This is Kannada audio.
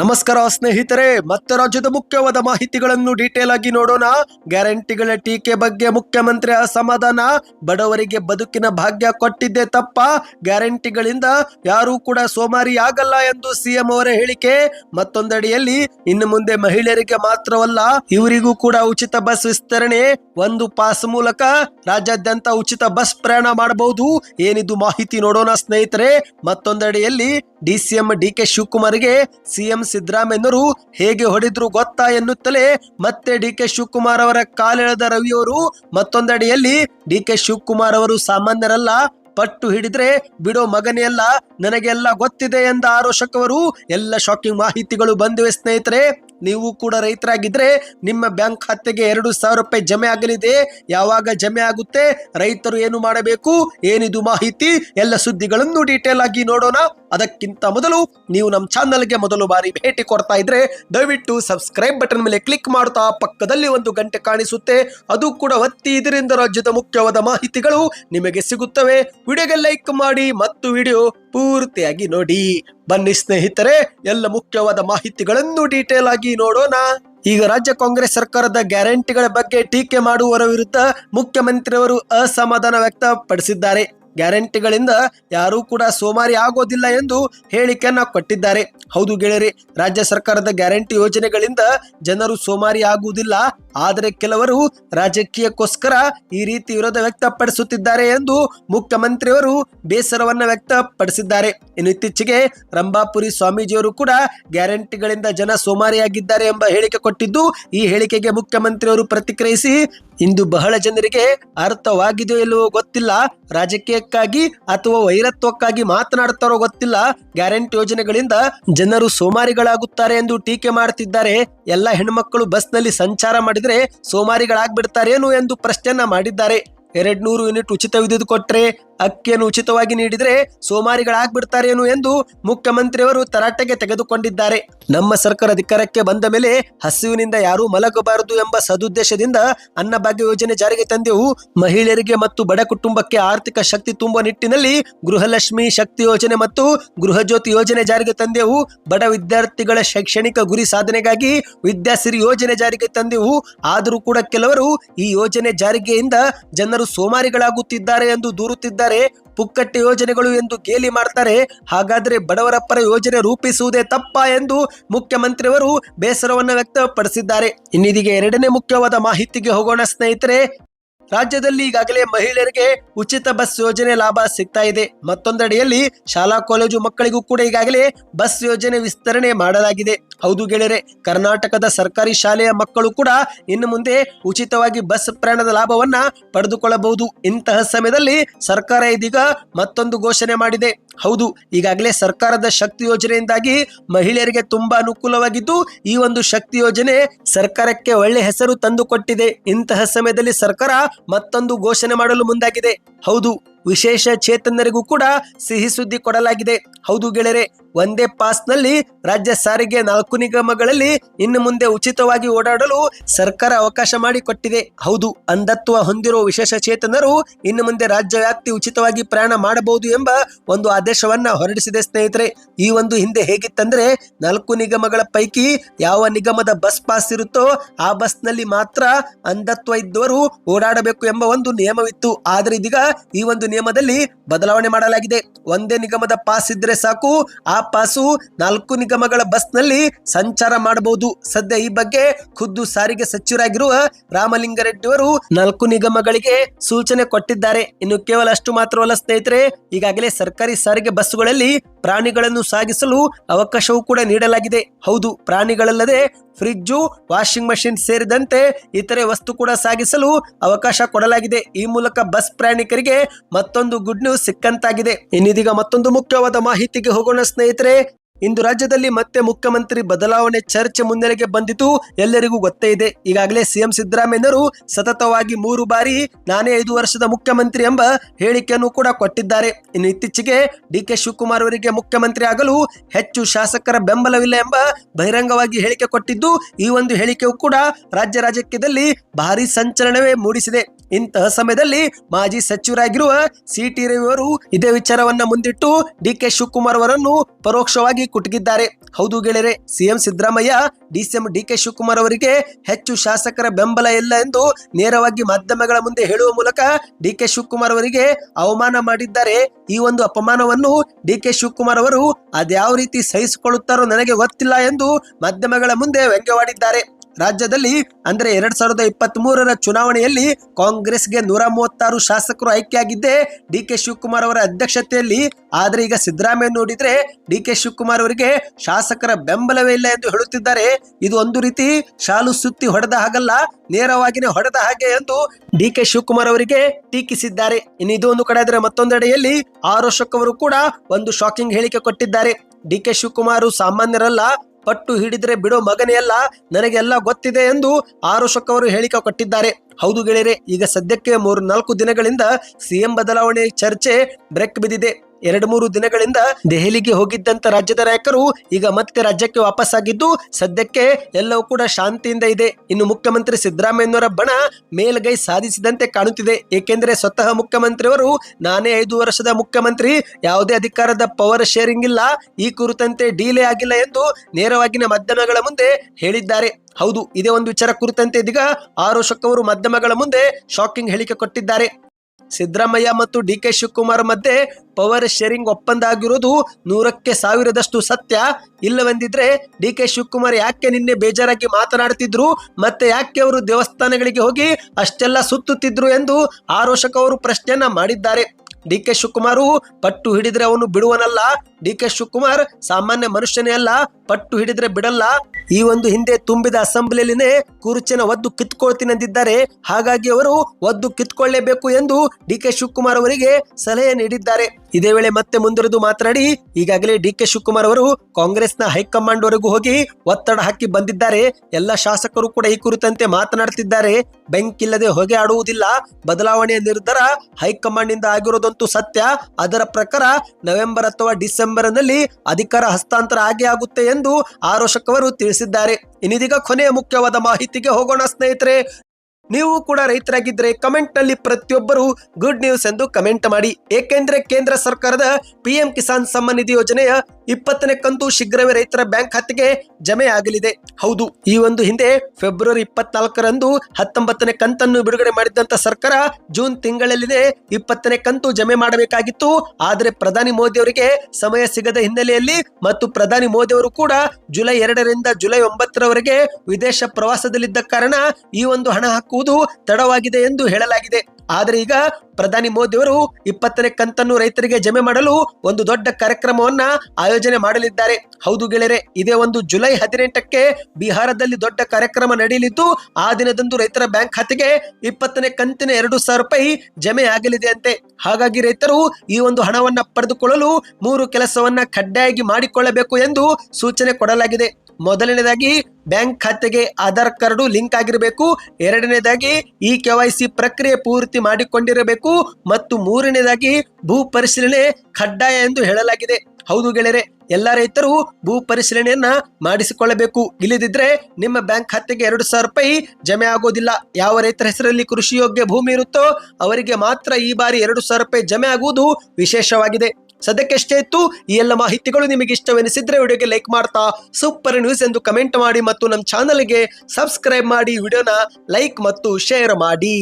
ನಮಸ್ಕಾರ ಸ್ನೇಹಿತರೆ, ಮತ್ತೆ ರಾಜ್ಯದ ಮುಖ್ಯವಾದ ಮಾಹಿತಿಗಳನ್ನು ಡೀಟೇಲ್ ಆಗಿ ನೋಡೋಣ. ಗ್ಯಾರಂಟಿಗಳ ಟೀಕೆ ಬಗ್ಗೆ ಮುಖ್ಯಮಂತ್ರಿ ಅಸಮಾಧಾನ, ಬಡವರಿಗೆ ಬದುಕಿನ ಭಾಗ್ಯ ಕೊಟ್ಟಿದ್ದೆ ತಪ್ಪ. ಗ್ಯಾರಂಟಿಗಳಿಂದ ಯಾರೂ ಕೂಡ ಸೋಮಾರಿ ಆಗಲ್ಲ ಎಂದು ಸಿಎಂ ಅವರ ಹೇಳಿಕೆ. ಮತ್ತೊಂದಡಿಯಲ್ಲಿ, ಇನ್ನು ಮುಂದೆ ಮಹಿಳೆಯರಿಗೆ ಮಾತ್ರವಲ್ಲ, ಇವರಿಗೂ ಕೂಡ ಉಚಿತ ಬಸ್ ವಿಸ್ತರಣೆ, ಒಂದು ಪಾಸ್ ಮೂಲಕ ರಾಜ್ಯಾದ್ಯಂತ ಉಚಿತ ಬಸ್ ಪ್ರಯಾಣ ಮಾಡಬಹುದು. ಏನಿದು ಮಾಹಿತಿ ನೋಡೋಣ ಸ್ನೇಹಿತರೆ. ಮತ್ತೊಂದಡಿಯಲ್ಲಿ ಡಿಸಿಎಂ ಡಿ ಕೆ ಶಿವಕುಮಾರ್ಗೆ ಸಿಎಂ ಸಿದ್ದರಾಮಯ್ಯನವರು ಹೇಗೆ ಹೊಡೆದ್ರು ಗೊತ್ತಾ ಎನ್ನುತ್ತಲೇ ಮತ್ತೆ ಡಿ ಕೆ ಶಿವಕುಮಾರ್ ಅವರ ಕಾಲೆಳೆದ ರವಿಯವರು ಮತ್ತೊಂದಡಿಯಲ್ಲಿ ಡಿ ಕೆ ಶಿವಕುಮಾರ್ ಅವರು ಸಾಮಾನ್ಯರಲ್ಲ, ಪಟ್ಟು ಹಿಡಿದ್ರೆ ಬಿಡೋ ಮಗನೇ ಅಲ್ಲ, ನನಗೆಲ್ಲ ಗೊತ್ತಿದೆ ಎಂದ ಆರೋಶಕವರು ಎಲ್ಲ ಶಾಕಿಂಗ್ ಮಾಹಿತಿಗಳು ಬಂದಿವೆ ಸ್ನೇಹಿತರೆ. ನೀವು ಕೂಡ ರೈತರಾಗಿದ್ರೆ ನಿಮ್ಮ ಬ್ಯಾಂಕ್ ಖಾತೆಗೆ ಎರಡು ಸಾವಿರ ರೂಪಾಯಿ ಜಮೆ ಆಗಲಿದೆ. ಯಾವಾಗ ಜಮೆ ಆಗುತ್ತೆ? ರೈತರು ಏನು ಮಾಡಬೇಕು? ಏನಿದು ಮಾಹಿತಿ? ಎಲ್ಲ ಸುದ್ದಿಗಳನ್ನು ಡೀಟೇಲ್ ಆಗಿ ನೋಡೋಣ. ಅದಕ್ಕಿಂತ ಮೊದಲು ನೀವು ನಮ್ಮ ಚಾನಲ್ಗೆ ಮೊದಲು ಬಾರಿ ಭೇಟಿ ಕೊಡ್ತಾ ಇದ್ರೆ ದಯವಿಟ್ಟು ಸಬ್ಸ್ಕ್ರೈಬ್ ಬಟನ್ ಮೇಲೆ ಕ್ಲಿಕ್ ಮಾಡ್ತಾ ಪಕ್ಕದಲ್ಲಿ ಒಂದು ಗಂಟೆ ಕಾಣಿಸುತ್ತೆ. ಅದು ಕೂಡ ಒತ್ತಿ ಇದರಿಂದ ರಾಜ್ಯದ ಮುಖ್ಯವಾದ ಮಾಹಿತಿಗಳು ನಿಮಗೆ ಸಿಗುತ್ತವೆ. ವಿಡಿಯೋಗೆ ಲೈಕ್ ಮಾಡಿ ಮತ್ತು ವಿಡಿಯೋ ಪೂರ್ತಿಯಾಗಿ ನೋಡಿ. ಬನ್ನಿ ಸ್ನೇಹಿತರೆ, ಎಲ್ಲ ಮುಖ್ಯವಾದ ಮಾಹಿತಿಗಳನ್ನು ಡೀಟೇಲ್ ಆಗಿ ನೋಡೋಣ. ಈಗ ರಾಜ್ಯ ಕಾಂಗ್ರೆಸ್ ಸರ್ಕಾರದ ಗ್ಯಾರಂಟಿಗಳ ಬಗ್ಗೆ ಟೀಕೆ ಮಾಡುವವರ ವಿರುದ್ಧ ಮುಖ್ಯಮಂತ್ರಿಯವರು ಅಸಮಾಧಾನ ವ್ಯಕ್ತಪಡಿಸಿದ್ದಾರೆ. ಗ್ಯಾರಂಟಿಗಳಿಂದ ಯಾರೂ ಕೂಡ ಸೋಮಾರಿ ಆಗೋದಿಲ್ಲ ಎಂದು ಹೇಳಿಕೆಯನ್ನು ಕೊಟ್ಟಿದ್ದಾರೆ. ಹೌದು ಗೆಳೆಯರಿ, ರಾಜ್ಯ ಸರ್ಕಾರದ ಗ್ಯಾರಂಟಿ ಯೋಜನೆಗಳಿಂದ ಜನರು ಸೋಮಾರಿ ಆಗುವುದಿಲ್ಲ. ಆದರೆ ಕೆಲವರು ರಾಜಕೀಯಕ್ಕೋಸ್ಕರ ಈ ರೀತಿ ವಿರೋಧ ವ್ಯಕ್ತಪಡಿಸುತ್ತಿದ್ದಾರೆ ಎಂದು ಮುಖ್ಯಮಂತ್ರಿಯವರು ಬೇಸರವನ್ನ ವ್ಯಕ್ತಪಡಿಸಿದ್ದಾರೆ. ಇನ್ನು ಇತ್ತೀಚೆಗೆ ರಂಭಾಪುರಿ ಸ್ವಾಮೀಜಿಯವರು ಕೂಡ ಗ್ಯಾರಂಟಿಗಳಿಂದ ಜನ ಸೋಮಾರಿಯಾಗಿದ್ದಾರೆ ಎಂಬ ಹೇಳಿಕೆ ಕೊಟ್ಟಿದ್ದು, ಈ ಹೇಳಿಕೆಗೆ ಮುಖ್ಯಮಂತ್ರಿಯವರು ಪ್ರತಿಕ್ರಿಯಿಸಿ ಇಂದು ಬಹಳ ಜನರಿಗೆ ಅರ್ಥವಾಗಿದೆಯೋ ಇಲ್ಲವೋ ಗೊತ್ತಿಲ್ಲ. ರಾಜಕೀಯಕ್ಕಾಗಿ ಅಥವಾ ವೈರತ್ವಕ್ಕಾಗಿ ಮಾತನಾಡ್ತಾರೋ ಗೊತ್ತಿಲ್ಲ. ಗ್ಯಾರಂಟಿ ಯೋಜನೆಗಳಿಂದ ಜನರು ಸೋಮಾರಿಗಳಾಗುತ್ತಾರೆ ಎಂದು ಟೀಕೆ ಮಾಡುತ್ತಿದ್ದಾರೆ. ಎಲ್ಲ ಹೆಣ್ಮಕ್ಕಳು ಬಸ್ನಲ್ಲಿ ಸಂಚಾರ ಮಾಡಿದರೆ ಸೋಮಾರಿಗಳಾಗ್ಬಿಡ್ತಾರೇನು ಎಂದು ಪ್ರಶ್ನೆಯನ್ನ ಮಾಡಿದ್ದಾರೆ. ಎರಡ್ ನೂರು ಯೂನಿಟ್ ಉಚಿತ ವಿದ್ಯುತ್ ಕೊಟ್ರೆ ಅಕ್ಕಿಯನ್ನು ಉಚಿತವಾಗಿ ನೀಡಿದರೆ ಸೋಮಾರಿಗಳಾಗ್ಬಿಡ್ತಾರೇನು ಎಂದು ಮುಖ್ಯಮಂತ್ರಿಯವರು ತರಾಟೆಗೆ ತೆಗೆದುಕೊಂಡಿದ್ದಾರೆ. ನಮ್ಮ ಸರ್ಕಾರ ಅಧಿಕಾರಕ್ಕೆ ಬಂದ ಮೇಲೆ ಹಸಿವಿನಿಂದ ಯಾರೂ ಮಲಗಬಾರದು ಎಂಬ ಸದುದ್ದೇಶದಿಂದ ಅನ್ನಭಾಗ್ಯ ಯೋಜನೆ ಜಾರಿಗೆ ತಂದೆವು. ಮಹಿಳೆಯರಿಗೆ ಮತ್ತು ಬಡ ಕುಟುಂಬಕ್ಕೆ ಆರ್ಥಿಕ ಶಕ್ತಿ ತುಂಬುವ ನಿಟ್ಟಿನಲ್ಲಿ ಗೃಹಲಕ್ಷ್ಮಿ ಶಕ್ತಿ ಯೋಜನೆ ಮತ್ತು ಗೃಹಜ್ಯೋತಿ ಯೋಜನೆ ಜಾರಿಗೆ ತಂದೆವು. ಬಡ ವಿದ್ಯಾರ್ಥಿಗಳ ಶೈಕ್ಷಣಿಕ ಗುರಿ ಸಾಧನೆಗಾಗಿ ವಿದ್ಯಾಸಿರಿ ಯೋಜನೆ ಜಾರಿಗೆ ತಂದೆವು. ಆದರೂ ಕೂಡ ಕೆಲವರು ಈ ಯೋಜನೆ ಜಾರಿಗೆಯಿಂದ ಜನರು ಸೋಮಾರಿಗಳಾಗುತ್ತಿದ್ದಾರೆ ಎಂದು ದೂರುತ್ತಿದ್ದಾರೆ. ಪುಕ್ಕಟ್ಟೆ ಯೋಜನೆಗಳು ಎಂದು ಗೇಲಿ ಮಾಡ್ತಾರೆ. ಹಾಗಾದ್ರೆ ಬಡವರ ಪರ ಯೋಜನೆ ರೂಪಿಸುವುದೇ ತಪ್ಪ ಎಂದು ಮುಖ್ಯಮಂತ್ರಿಯವರು ಬೇಸರವನ್ನು ವ್ಯಕ್ತಪಡಿಸಿದ್ದಾರೆ. ಇನ್ನಿದೀಗ ಎರಡನೇ ಮುಖ್ಯವಾದ ಮಾಹಿತಿಗೆ ಹೋಗೋಣ ಸ್ನೇಹಿತರೆ. ರಾಜ್ಯದಲ್ಲಿ ಈಗಾಗಲೇ ಮಹಿಳೆಯರಿಗೆ ಉಚಿತ ಬಸ್ ಯೋಜನೆ ಲಾಭ ಸಿಗ್ತಾ ಇದೆ. ಮತ್ತೊಂದೆಡೆಯಲ್ಲಿ ಶಾಲಾ ಕಾಲೇಜು ಮಕ್ಕಳಿಗೂ ಕೂಡ ಈಗಾಗಲೇ ಬಸ್ ಯೋಜನೆ ವಿಸ್ತರಣೆ ಮಾಡಲಾಗಿದೆ. ಹೌದು ಗೆಳೆಯರೆ, ಕರ್ನಾಟಕದ ಸರ್ಕಾರಿ ಶಾಲೆಯ ಮಕ್ಕಳು ಕೂಡ ಇನ್ನು ಮುಂದೆ ಉಚಿತವಾಗಿ ಬಸ್ ಪ್ರಯಾಣದ ಲಾಭವನ್ನ ಪಡೆದುಕೊಳ್ಳಬಹುದು. ಇಂತಹ ಸಮಯದಲ್ಲಿ ಸರ್ಕಾರ ಇದೀಗ ಮತ್ತೊಂದು ಘೋಷಣೆ ಮಾಡಿದೆ. ಹೌದು, ಈಗಾಗಲೇ ಸರ್ಕಾರದ ಶಕ್ತಿ ಯೋಜನೆಯಿಂದಾಗಿ ಮಹಿಳೆಯರಿಗೆ ತುಂಬಾ ಅನುಕೂಲವಾಗಿದ್ದು, ಈ ಒಂದು ಶಕ್ತಿ ಯೋಜನೆ ಸರ್ಕಾರಕ್ಕೆ ಒಳ್ಳೆ ಹೆಸರು ತಂದುಕೊಟ್ಟಿದೆ. ಇಂತಹ ಸಮಯದಲ್ಲಿ ಸರ್ಕಾರ ಮತ್ತೊಂದು ಘೋಷಣೆ ಮಾಡಲು ಮುಂದಾಗಿದೆ. ಹೌದು. ವಿಶೇಷ ಚೇತನರಿಗೂ ಕೂಡ ಸಿಹಿ ಸುದ್ದಿ ಕೊಡಲಾಗಿದೆ. ಹೌದು ಗೆಳೆಯರೆ, ಒಂದೇ ಪಾಸ್ನಲ್ಲಿ ರಾಜ್ಯ ಸಾರಿಗೆ ನಾಲ್ಕು ನಿಗಮಗಳಲ್ಲಿ ಇನ್ನು ಮುಂದೆ ಉಚಿತವಾಗಿ ಓಡಾಡಲು ಸರ್ಕಾರ ಅವಕಾಶ ಮಾಡಿಕೊಟ್ಟಿದೆ. ಹೌದು, ಅಂಧತ್ವ ಹೊಂದಿರುವ ವಿಶೇಷ ಚೇತನರು ಇನ್ನು ಮುಂದೆ ರಾಜ್ಯ ವ್ಯಾಪ್ತಿ ಉಚಿತವಾಗಿ ಪ್ರಯಾಣ ಮಾಡಬಹುದು ಎಂಬ ಒಂದು ಆದೇಶವನ್ನ ಹೊರಡಿಸಿದೆ ಸ್ನೇಹಿತರೆ. ಈ ಒಂದು ಹಿಂದೆ ಹೇಗಿತ್ತಂದ್ರೆ, ನಾಲ್ಕು ನಿಗಮಗಳ ಪೈಕಿ ಯಾವ ನಿಗಮದ ಬಸ್ ಪಾಸ್ ಇರುತ್ತೋ ಆ ಬಸ್ನಲ್ಲಿ ಮಾತ್ರ ಅಂಧತ್ವ ಇದ್ದವರು ಓಡಾಡಬೇಕು ಎಂಬ ಒಂದು ನಿಯಮವಿತ್ತು. ಆದ್ರೆ ಇದೀಗ ಈ ಒಂದು ನಿಯಮದಲ್ಲಿ ಬದಲಾವಣೆ ಮಾಡಲಾಗಿದೆ. ಒಂದೇ ನಿಗಮದ ಪಾಸ್ ಇದ್ರೆ ಸಾಕು. ಆ ಪಾಸು ನಾಲ್ಕು ನಿಗಮಗಳ ಬಸ್ನಲ್ಲಿ ಸಂಚಾರ ಮಾಡಬಹುದು. ಸದ್ಯ ಈ ಬಗ್ಗೆ ಖುದ್ದು ಸಾರಿಗೆ ಸಚಿವರಾಗಿರುವ ರಾಮಲಿಂಗಾರೆಡ್ಡಿ ಅವರು ನಾಲ್ಕು ನಿಗಮಗಳಿಗೆ ಸೂಚನೆ ಕೊಟ್ಟಿದ್ದಾರೆ. ಇನ್ನು ಕೇವಲ ಅಷ್ಟು ಮಾತ್ರವಲ್ಲ ಸ್ನೇಹಿತರೆ, ಈಗಾಗಲೇ ಸರ್ಕಾರಿ ಸಾರಿಗೆ ಬಸ್ಸುಗಳಲ್ಲಿ ಪ್ರಾಣಿಗಳನ್ನು ಸಾಗಿಸಲು ಅವಕಾಶವೂ ಕೂಡ ನೀಡಲಾಗಿದೆ. ಹೌದು, ಪ್ರಾಣಿಗಳಲ್ಲದೆ ಫ್ರಿಜ್ಜು, ವಾಷಿಂಗ್ ಮಷಿನ್ ಸೇರಿದಂತೆ ಇತರೆ ವಸ್ತು ಕೂಡ ಸಾಗಿಸಲು ಅವಕಾಶ ಕೊಡಲಾಗಿದೆ. ಈ ಮೂಲಕ ಬಸ್ ಪ್ರಯಾಣಿಕರಿಗೆ ಮತ್ತೊಂದು ಗುಡ್ ನ್ಯೂಸ್ ಸಿಕ್ಕಂತಾಗಿದೆ. ಇನ್ನಿದೀಗ ಮತ್ತೊಂದು ಮುಖ್ಯವಾದ ಮಾಹಿತಿಗೆ ಹೋಗೋಣ ಸ್ನೇಹಿತರೆ. ಇಂದು ರಾಜ್ಯದಲ್ಲಿ ಮತ್ತೆ ಮುಖ್ಯಮಂತ್ರಿ ಬದಲಾವಣೆ ಚರ್ಚೆ ಮುನ್ನೆಲೆಗೆ ಬಂದಿತು. ಎಲ್ಲರಿಗೂ ಗೊತ್ತೇ ಇದೆ. ಈಗಾಗಲೇ ಸಿಎಂ ಸಿದ್ದರಾಮಯ್ಯನವರು ಸತತವಾಗಿ ಮೂರು ಬಾರಿ ನಾನೇ ಐದು ವರ್ಷದ ಮುಖ್ಯಮಂತ್ರಿ ಎಂಬ ಹೇಳಿಕೆಯನ್ನು ಕೂಡ ಕೊಟ್ಟಿದ್ದಾರೆ. ಇನ್ನು ಇತ್ತೀಚೆಗೆ ಡಿ ಕೆ ಶಿವಕುಮಾರ್ ಅವರಿಗೆ ಮುಖ್ಯಮಂತ್ರಿ ಆಗಲು ಹೆಚ್ಚು ಶಾಸಕರ ಬೆಂಬಲವಿಲ್ಲ ಎಂಬ ಬಹಿರಂಗವಾಗಿ ಹೇಳಿಕೆ ಕೊಟ್ಟಿದ್ದು, ಈ ಒಂದು ಹೇಳಿಕೆಯು ಕೂಡ ರಾಜ್ಯ ರಾಜಕೀಯದಲ್ಲಿ ಭಾರಿ ಸಂಚಲನವೇ ಮೂಡಿಸಿದೆ. ಇಂತಹ ಸಮಯದಲ್ಲಿ ಮಾಜಿ ಸಚಿವರಾಗಿರುವ ಸಿ ಟಿ ರವಿ ಅವರು ಇದೇ ವಿಚಾರವನ್ನ ಮುಂದಿಟ್ಟು ಡಿ ಕೆ ಶಿವಕುಮಾರ್ ಅವರನ್ನು ಪರೋಕ್ಷವಾಗಿ ಕುಟುಕಿದ್ದಾರೆ. ಹೌದು ಗೆಳೆಯರೆ, CM Siddaramaiah, DCM DK Shivakumar ಅವರಿಗೆ ಹೆಚ್ಚು ಶಾಸಕರ ಬೆಂಬಲ ಇಲ್ಲ ಎಂದು ನೇರವಾಗಿ ಮಾಧ್ಯಮಗಳ ಮುಂದೆ ಹೇಳುವ ಮೂಲಕ ಡಿಕೆ ಶಿವಕುಮಾರ್ ಅವರಿಗೆ ಅವಮಾನ ಮಾಡಿದ್ದಾರೆ. ಈ ಒಂದು ಅಪಮಾನವನ್ನು ಡಿಕೆ ಶಿವಕುಮಾರ್ ಅವರು ಅದ್ಯಾವ ರೀತಿ ಸಹಿಸಿಕೊಳ್ಳುತ್ತಾರೋ ನನಗೆ ಗೊತ್ತಿಲ್ಲ ಎಂದು ಮಾಧ್ಯಮಗಳ ಮುಂದೆ ವ್ಯಂಗ್ಯವಾಡಿದ್ದಾರೆ. ರಾಜ್ಯದಲ್ಲಿ ಅಂದ್ರೆ ಎರಡ್ ಸಾವಿರದ ಇಪ್ಪತ್ತ್ ಮೂರರ ಚುನಾವಣೆಯಲ್ಲಿ ಕಾಂಗ್ರೆಸ್ಗೆ ನೂರ ಮೂವತ್ತಾರು ಶಾಸಕರು ಆಯ್ಕೆಯಾಗಿದ್ದೆ ಡಿ ಕೆ ಶಿವಕುಮಾರ್ ಅವರ ಅಧ್ಯಕ್ಷತೆಯಲ್ಲಿ. ಆದ್ರೆ ಈಗ ಸಿದ್ದರಾಮಯ್ಯ ನೋಡಿದ್ರೆ ಡಿ ಕೆ ಶಿವಕುಮಾರ್ ಅವರಿಗೆ ಶಾಸಕರ ಬೆಂಬಲವೇ ಇಲ್ಲ ಎಂದು ಹೇಳುತ್ತಿದ್ದಾರೆ. ಇದು ಒಂದು ರೀತಿ ಶಾಲು ಸುತ್ತಿ ಹೊಡೆದ ಹಾಗಲ್ಲ, ನೇರವಾಗಿನೇ ಹೊಡೆದ ಹಾಗೆ ಎಂದು ಡಿ ಕೆ ಶಿವಕುಮಾರ್ ಅವರಿಗೆ ಟೀಕಿಸಿದ್ದಾರೆ. ಇನ್ನು ಒಂದು ಕಡೆ ಆದರೆ ಮತ್ತೊಂದೆಡೆಯಲ್ಲಿ ಆರೋಶಕ್ ಅವರು ಕೂಡ ಒಂದು ಶಾಕಿಂಗ್ ಹೇಳಿಕೆ ಕೊಟ್ಟಿದ್ದಾರೆ. ಡಿ ಕೆ ಶಿವಕುಮಾರ್ ಸಾಮಾನ್ಯರಲ್ಲ ಪಟ್ಟು ಹಿಡಿದ್ರೆ ಬಿಡೋ ಮಗನೇ ಅಲ್ಲ, ನನಗೆಲ್ಲ ಗೊತ್ತಿದೆ ಎಂದು ಆರೋಶಕ್ ಅವರು ಹೇಳಿಕೆ ಕೊಟ್ಟಿದ್ದಾರೆ. ಹೌದು ಗೆಳೆಯರೆ, ಈಗ ಸದ್ಯಕ್ಕೆ ಮೂರು ನಾಲ್ಕು ದಿನಗಳಿಂದ ಸಿಎಂ ಬದಲಾವಣೆ ಚರ್ಚೆ ಬ್ರೇಕ್ ಬಿದ್ದಿದೆ. ಎರಡು ಮೂರು ದಿನಗಳಿಂದ ದೆಹಲಿಗೆ ಹೋಗಿದ್ದಂತ ರಾಜ್ಯದ ನಾಯಕರು ಈಗ ಮತ್ತೆ ರಾಜ್ಯಕ್ಕೆ ವಾಪಸ್ಸಾಗಿದ್ದು ಸದ್ಯಕ್ಕೆ ಎಲ್ಲವೂ ಕೂಡ ಶಾಂತಿಯಿಂದ ಇದೆ. ಇನ್ನು ಮುಖ್ಯಮಂತ್ರಿ ಸಿದ್ದರಾಮಯ್ಯನವರ ಬಣ ಮೇಲ್ಗೈ ಸಾಧಿಸಿದಂತೆ ಕಾಣುತ್ತಿದೆ. ಏಕೆಂದರೆ ಸ್ವತಃ ಮುಖ್ಯಮಂತ್ರಿಯವರು ನಾನೇ ಐದು ವರ್ಷದ ಮುಖ್ಯಮಂತ್ರಿ, ಯಾವುದೇ ಅಧಿಕಾರದ ಪವರ್ ಶೇರಿಂಗ್ ಇಲ್ಲ, ಈ ಕುರಿತಂತೆ ಡೀಲೇ ಆಗಿಲ್ಲ ಎಂದು ನೇರವಾಗಿನ ಮಾಧ್ಯಮಗಳ ಮುಂದೆ ಹೇಳಿದ್ದಾರೆ. ಹೌದು, ಇದೇ ಒಂದು ವಿಚಾರ ಕುರಿತಂತೆ ಇದೀಗ ಆರೋಶಕ್ ಅವರು ಮಾಧ್ಯಮಗಳ ಮುಂದೆ ಶಾಕಿಂಗ್ ಹೇಳಿಕೆ ಕೊಟ್ಟಿದ್ದಾರೆ. ಸಿದ್ದರಾಮಯ್ಯ ಮತ್ತು ಡಿ ಕೆ ಶಿವಕುಮಾರ್ ಮಧ್ಯೆ ಪವರ್ ಶೇರಿಂಗ್ ಒಪ್ಪಂದ ಆಗಿರೋದು ನೂರಕ್ಕೆ ಸಾವಿರದಷ್ಟು ಸತ್ಯ. ಇಲ್ಲವೆಂದಿದ್ರೆ ಡಿ ಕೆ ಶಿವಕುಮಾರ್ ಯಾಕೆ ನಿನ್ನೆ ಬೇಜಾರಾಗಿ ಮಾತನಾಡ್ತಿದ್ರು, ಮತ್ತೆ ಯಾಕೆ ಅವರು ದೇವಸ್ಥಾನಗಳಿಗೆ ಹೋಗಿ ಅಷ್ಟೆಲ್ಲ ಸುತ್ತುತ್ತಿದ್ರು ಎಂದು ಆರೋಶಕ ಅವರು ಪ್ರಶ್ನೆಯನ್ನ ಮಾಡಿದ್ದಾರೆ. ಡಿ ಕೆ ಶಿವಕುಮಾರು ಪಟ್ಟು ಹಿಡಿದ್ರೆ ಅವನು ಬಿಡುವನಲ್ಲ. ಡಿ ಕೆ ಶಿವಕುಮಾರ್ ಸಾಮಾನ್ಯ ಮನುಷ್ಯನೇ ಅಲ್ಲ, ಪಟ್ಟು ಹಿಡಿದ್ರೆ ಬಿಡಲ್ಲ. ಈ ಒಂದು ಹಿಂದೆ ತುಂಬಿದ ಅಸೆಂಬ್ಲಿಯಲ್ಲಿನೇ ಕುರುಚನ ಒದ್ದು ಕಿತ್ಕೊಳ್ತೀನಿ ಹಾಗಾಗಿ ಅವರು ಒದ್ದು ಕಿತ್ಕೊಳ್ಳೇಬೇಕು ಎಂದು ಡಿ ಕೆ ಶಿವಕುಮಾರ್ ಅವರಿಗೆ ಸಲಹೆ ನೀಡಿದ್ದಾರೆ. ಇದೇ ವೇಳೆ ಮತ್ತೆ ಮುಂದುವರೆದು ಮಾತನಾಡಿ, ಈಗಾಗಲೇ ಡಿ ಕೆ ಶಿವಕುಮಾರ್ ಅವರು ಕಾಂಗ್ರೆಸ್ನ ಹೈಕಮಾಂಡ್ ವರೆಗೂ ಹೋಗಿ ಒತ್ತಡ ಹಾಕಿ ಬಂದಿದ್ದಾರೆ. ಎಲ್ಲ ಶಾಸಕರು ಕೂಡ ಈ ಕುರಿತಂತೆ ಮಾತನಾಡುತ್ತಿದ್ದಾರೆ ಬೆಂಕಿಲ್ಲದೆ ಹೊಗೆ ಆಡುವುದಿಲ್ಲ. ಬದಲಾವಣೆಯ ನಿರ್ಧಾರ ಹೈಕಮಾಂಡ್ನಿಂದ ಆಗಿರೋದಂತೂ ಸತ್ಯ. ಅದರ ಪ್ರಕಾರ ನವೆಂಬರ್ ಅಥವಾ ಡಿಸೆಂಬರ್ನಲ್ಲಿ ಅಧಿಕಾರ ಹಸ್ತಾಂತರ ಆಗೇ ಆಗುತ್ತೆ ಎಂದು ಆರೋಶಕ್ ಅವರು ತಿಳಿಸಿದ್ದಾರೆ ಇನ್ನಿದೀಗ ಕೊನೆಯ ಮುಖ್ಯವಾದ ಮಾಹಿತಿಗೆ ಹೋಗೋಣ ಸ್ನೇಹಿತರೆ. ನೀವು ಕೂಡ ರೈತರಾಗಿದ್ದರೆ ಕಮೆಂಟ್ನಲ್ಲಿ ಪ್ರತಿಯೊಬ್ಬರು ಗುಡ್ ನ್ಯೂಸ್ ಎಂದು ಕಮೆಂಟ್ ಮಾಡಿ. ಏಕೆಂದರೆ ಕೇಂದ್ರ ಸರ್ಕಾರದ ಪಿಎಂ ಕಿಸಾನ್ ಸಮ್ಮಾನ್ ನಿಧಿ ಯೋಜನೆಯ ಇಪ್ಪತ್ತನೇ ಕಂತು ಶೀಘ್ರವೇ ರೈತರ ಬ್ಯಾಂಕ್ ಖಾತೆಗೆ ಜಮೆ ಆಗಲಿದೆ. ಹೌದು, ಈ ಒಂದು ಹಿಂದೆ ಫೆಬ್ರವರಿ ಇಪ್ಪತ್ನಾಲ್ಕರಂದು ಹತ್ತೊಂಬತ್ತನೇ ಕಂತನ್ನು ಬಿಡುಗಡೆ ಮಾಡಿದಂತ ಸರ್ಕಾರ ಜೂನ್ ತಿಂಗಳಲ್ಲಿದೆ ಇಪ್ಪತ್ತನೇ ಕಂತು ಜಮೆ ಮಾಡಬೇಕಾಗಿತ್ತು. ಆದರೆ ಪ್ರಧಾನಿ ಮೋದಿ ಅವರಿಗೆ ಸಮಯ ಸಿಗದ ಹಿನ್ನೆಲೆಯಲ್ಲಿ ಮತ್ತು ಪ್ರಧಾನಿ ಮೋದಿ ಅವರು ಕೂಡ ಜುಲೈ ಎರಡರಿಂದ ಜುಲೈ ಒಂಬತ್ತರವರೆಗೆ ವಿದೇಶ ಪ್ರವಾಸದಲ್ಲಿದ್ದ ಕಾರಣ ಈ ಒಂದು ಹಣ ಹಾಕುವುದು ತಡವಾಗಿದೆ ಎಂದು ಹೇಳಲಾಗಿದೆ. ಆದರೆ ಈಗ ಪ್ರಧಾನಿ ಮೋದಿ ಅವರು ಇಪ್ಪತ್ತನೇ ಕಂತನ್ನು ರೈತರಿಗೆ ಜಮೆ ಮಾಡಲು ಒಂದು ದೊಡ್ಡ ಕಾರ್ಯಕ್ರಮವನ್ನ ಆಯೋಜನೆ ಮಾಡಲಿದ್ದಾರೆ. ಹೌದು ಗೆಳೆಯರೆ, ಇದೇ ಒಂದು ಜುಲೈ ಹದಿನೆಂಟಕ್ಕೆ ಬಿಹಾರದಲ್ಲಿ ದೊಡ್ಡ ಕಾರ್ಯಕ್ರಮ ನಡೆಯಲಿದ್ದು, ಆ ದಿನದಂದು ರೈತರ ಬ್ಯಾಂಕ್ ಖಾತೆಗೆ ಇಪ್ಪತ್ತನೇ ಕಂತಿನ ಎರಡು ಸಾವಿರ ರೂಪಾಯಿ ಜಮೆ ಆಗಲಿದೆ ಅಂತೆ. ಹಾಗಾಗಿ ರೈತರು ಈ ಒಂದು ಹಣವನ್ನ ಪಡೆದುಕೊಳ್ಳಲು ಮೂರು ಕೆಲಸವನ್ನ ಕಡ್ಡಾಯಾಗಿ ಮಾಡಿಕೊಳ್ಳಬೇಕು ಎಂದು ಸೂಚನೆ ಕೊಡಲಾಗಿದೆ. ಮೊದಲನೇದಾಗಿ ಬ್ಯಾಂಕ್ ಖಾತೆಗೆ ಆಧಾರ್ ಕಾರ್ಡು ಲಿಂಕ್ ಆಗಿರಬೇಕು. ಎರಡನೇದಾಗಿ ಈ ಸಿ ಪ್ರಕ್ರಿಯೆ ಪೂರ್ತಿ ಮಾಡಿಕೊಂಡಿರಬೇಕು. ಮತ್ತು ಮೂರನೇದಾಗಿ ಭೂ ಪರಿಶೀಲನೆ ಕಡ್ಡಾಯ ಎಂದು ಹೇಳಲಾಗಿದೆ. ಹೌದು ಗೆಳೆಯರೆ, ಎಲ್ಲ ರೈತರು ಭೂ ಪರಿಶೀಲನೆಯನ್ನ ಮಾಡಿಸಿಕೊಳ್ಳಬೇಕು. ಇಲ್ಲದಿದ್ರೆ ನಿಮ್ಮ ಬ್ಯಾಂಕ್ ಖಾತೆಗೆ ಎರಡು ಸಾವಿರ ರೂಪಾಯಿ ಜಮೆ ಆಗೋದಿಲ್ಲ. ಯಾವ ರೈತರ ಹೆಸರಲ್ಲಿ ಕೃಷಿ ಯೋಗ್ಯ ಭೂಮಿ ಇರುತ್ತೋ ಅವರಿಗೆ ಮಾತ್ರ ಈ ಬಾರಿ ಎರಡು ಸಾವಿರ ರೂಪಾಯಿ ಜಮೆ ಆಗುವುದು ವಿಶೇಷವಾಗಿದೆ. ಸದ್ಯಕ್ಕೆ ಎಷ್ಟೇ ಇತ್ತು. ಈ ಎಲ್ಲ ಮಾಹಿತಿಗಳು ನಿಮಗೆ ಇಷ್ಟವೆನಿಸಿದ್ರೆ ವಿಡಿಯೋಗೆ ಲೈಕ್ ಮಾಡ್ತಾ, ಸೂಪರ್ ನ್ಯೂಸ್ ಎಂದು ಕಮೆಂಟ್ ಮಾಡಿ ಮತ್ತು ನಮ್ಮ ಚಾನಲ್ಗೆ ಸಬ್ಸ್ಕ್ರೈಬ್ ಮಾಡಿ. ವಿಡಿಯೋನ ಲೈಕ್ ಮತ್ತು ಶೇರ್ ಮಾಡಿ.